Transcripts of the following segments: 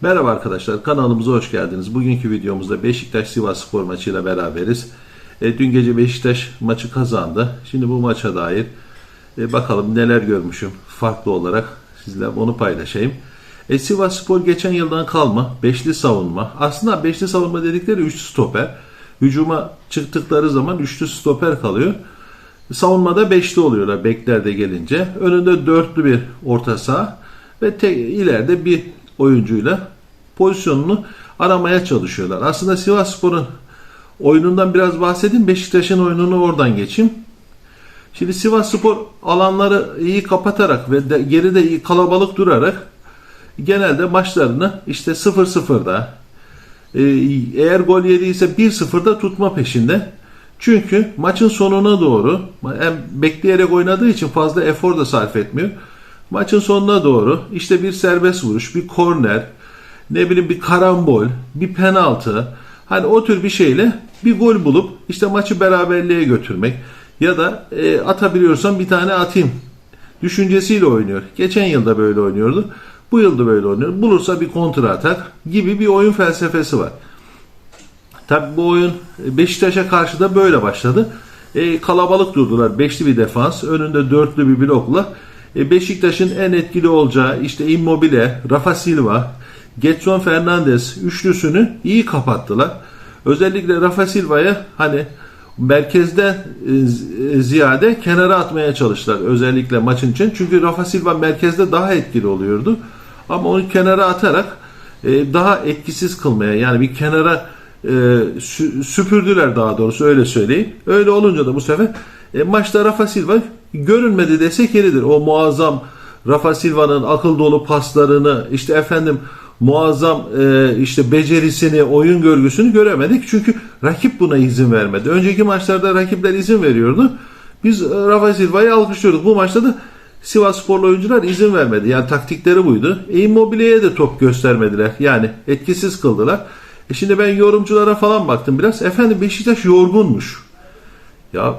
Merhaba arkadaşlar kanalımıza hoş geldiniz. Bugünkü videomuzda Beşiktaş Sivas Spor maçıyla beraberiz. E, dün gece Beşiktaş maçı kazandı. Şimdi bu maça dair e, bakalım neler görmüşüm farklı olarak sizle onu paylaşayım. E, Sivas Spor geçen yıldan kalma beşli savunma. Aslında beşli savunma dedikleri üçlü stoper. Hücuma çıktıkları zaman üçlü stoper kalıyor. Savunmada beşli oluyorlar beklerde gelince. Önünde dörtlü bir orta saha ve te, ileride bir oyuncuyla pozisyonunu aramaya çalışıyorlar. Aslında Sivas Spor'un oyunundan biraz bahsedeyim. Beşiktaş'ın oyununu oradan geçeyim. Şimdi Sivas Spor alanları iyi kapatarak ve de, geride iyi kalabalık durarak genelde maçlarını işte 0-0'da e, eğer gol yediyse 1-0'da tutma peşinde. Çünkü maçın sonuna doğru hem bekleyerek oynadığı için fazla efor da sarf etmiyor. Maçın sonuna doğru işte bir serbest vuruş, bir korner, ne bileyim bir karambol, bir penaltı. Hani o tür bir şeyle bir gol bulup işte maçı beraberliğe götürmek ya da e, atabiliyorsam bir tane atayım düşüncesiyle oynuyor. Geçen yılda böyle oynuyordu. Bu yılda böyle oynuyor. Bulursa bir kontra atak gibi bir oyun felsefesi var. Tabi bu oyun Beşiktaş'a karşı da böyle başladı. E, kalabalık durdular. Beşli bir defans. Önünde dörtlü bir blokla. E, Beşiktaş'ın en etkili olacağı işte Immobile, Rafa Silva, Getson Fernandes üçlüsünü iyi kapattılar. Özellikle Rafa Silva'ya hani merkezde e, ziyade kenara atmaya çalıştılar özellikle maçın için. Çünkü Rafa Silva merkezde daha etkili oluyordu. Ama onu kenara atarak e, daha etkisiz kılmaya yani bir kenara e, süpürdüler daha doğrusu öyle söyleyeyim. Öyle olunca da bu sefer maçta Rafa Silva görünmedi desek yeridir. O muazzam Rafa Silva'nın akıl dolu paslarını işte efendim muazzam e, işte becerisini, oyun görgüsünü göremedik. Çünkü rakip buna izin vermedi. Önceki maçlarda rakipler izin veriyordu. Biz e, Rafa Silva'yı alkışlıyorduk. Bu maçta da Sivas sporlu oyuncular izin vermedi. Yani taktikleri buydu. E, Immobile'ye de top göstermediler. Yani etkisiz kıldılar. E şimdi ben yorumculara falan baktım biraz. Efendim Beşiktaş yorgunmuş. Ya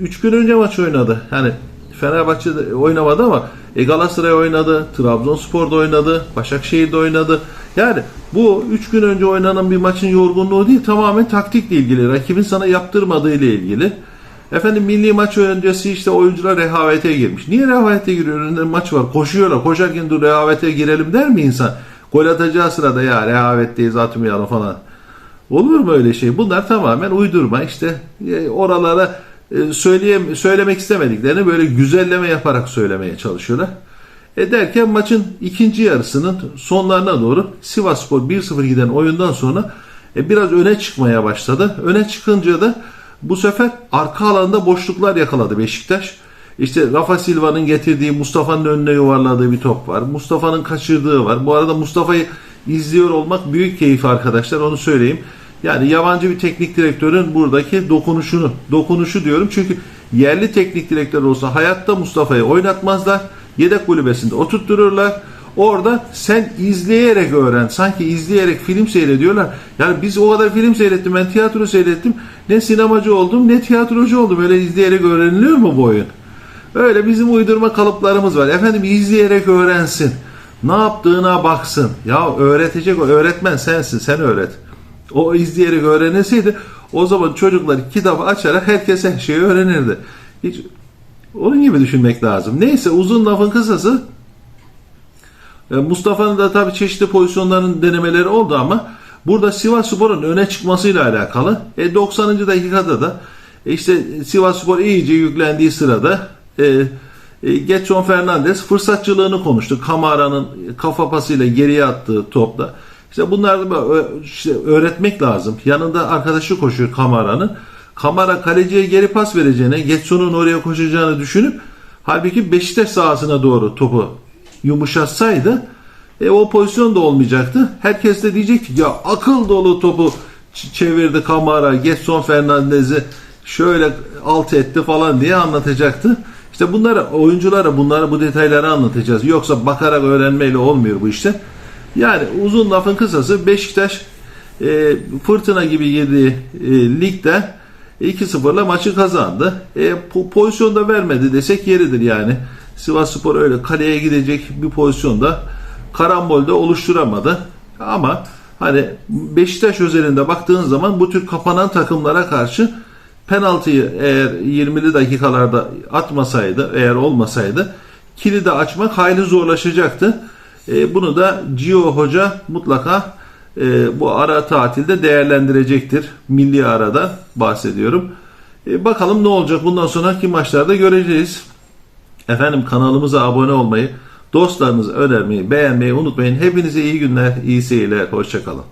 3 gün önce maç oynadı. Yani Fenerbahçe oynamadı ama e, Galatasaray oynadı, Trabzonspor'da oynadı, Başakşehir'de oynadı. Yani bu 3 gün önce oynanan bir maçın yorgunluğu değil tamamen taktikle ilgili. Rakibin sana yaptırmadığı ile ilgili. Efendim milli maç öncesi işte oyuncular rehavete girmiş. Niye rehavete giriyor? Önünde maç var. Koşuyorlar. Koşarken dur rehavete girelim der mi insan? Gol atacağı sırada ya rehavetteyiz atmayalım falan. Olur mu öyle şey? Bunlar tamamen uydurma. İşte e, oralara söyleyem söylemek istemediklerini böyle güzelleme yaparak söylemeye çalışıyorlar. E derken maçın ikinci yarısının sonlarına doğru Sivasspor 1-0 giden oyundan sonra e, biraz öne çıkmaya başladı. Öne çıkınca da bu sefer arka alanda boşluklar yakaladı Beşiktaş. İşte Rafa Silva'nın getirdiği Mustafa'nın önüne yuvarladığı bir top var. Mustafa'nın kaçırdığı var. Bu arada Mustafa'yı izliyor olmak büyük keyif arkadaşlar onu söyleyeyim. Yani yabancı bir teknik direktörün buradaki dokunuşunu, dokunuşu diyorum çünkü yerli teknik direktör olsa hayatta Mustafa'yı oynatmazlar. Yedek kulübesinde oturttururlar. Orada sen izleyerek öğren. Sanki izleyerek film seyrediyorlar. Yani biz o kadar film seyrettim. Ben tiyatro seyrettim. Ne sinemacı oldum ne tiyatrocu oldum. Öyle izleyerek öğreniliyor mu bu oyun? Öyle bizim uydurma kalıplarımız var. Efendim izleyerek öğrensin. Ne yaptığına baksın. Ya öğretecek o öğretmen sensin. Sen öğret. O izleyerek öğrenilseydi o zaman çocuklar kitabı açarak herkes her şeyi öğrenirdi. Hiç onun gibi düşünmek lazım. Neyse uzun lafın kısası e, Mustafa'nın da tabii çeşitli pozisyonların denemeleri oldu ama burada Sivas Spor'un öne çıkmasıyla alakalı. E 90. dakikada da e işte Sivas Spor iyice yüklendiği sırada e, e, Getson Fernandes fırsatçılığını konuştu. Kamara'nın kafa pasıyla geriye attığı topla. İşte bunları işte öğretmek lazım. Yanında arkadaşı koşuyor Kamara'nın. Kamara kaleciye geri pas vereceğine, Getson'un oraya koşacağını düşünüp halbuki Beşiktaş sahasına doğru topu yumuşatsaydı e, o pozisyon da olmayacaktı. Herkes de diyecekti ya akıl dolu topu çevirdi Kamara, Getson Fernandez'i şöyle alt etti falan diye anlatacaktı. İşte bunları oyunculara bunları bu detayları anlatacağız. Yoksa bakarak öğrenmeyle olmuyor bu işte. Yani uzun lafın kısası Beşiktaş e, fırtına gibi girdiği e, ligde 2-0'la maçı kazandı. E, po- pozisyonda vermedi desek yeridir yani. Sivas Spor öyle kaleye gidecek bir pozisyonda karambolde oluşturamadı. Ama hani Beşiktaş özelinde baktığın zaman bu tür kapanan takımlara karşı penaltıyı eğer 20'li dakikalarda atmasaydı, eğer olmasaydı kilidi açmak hayli zorlaşacaktı. E, bunu da Gio Hoca mutlaka e, bu ara tatilde değerlendirecektir. Milli arada bahsediyorum. E, bakalım ne olacak bundan sonraki maçlarda göreceğiz. Efendim kanalımıza abone olmayı, dostlarınıza önermeyi, beğenmeyi unutmayın. Hepinize iyi günler, iyi seyirler, hoşçakalın.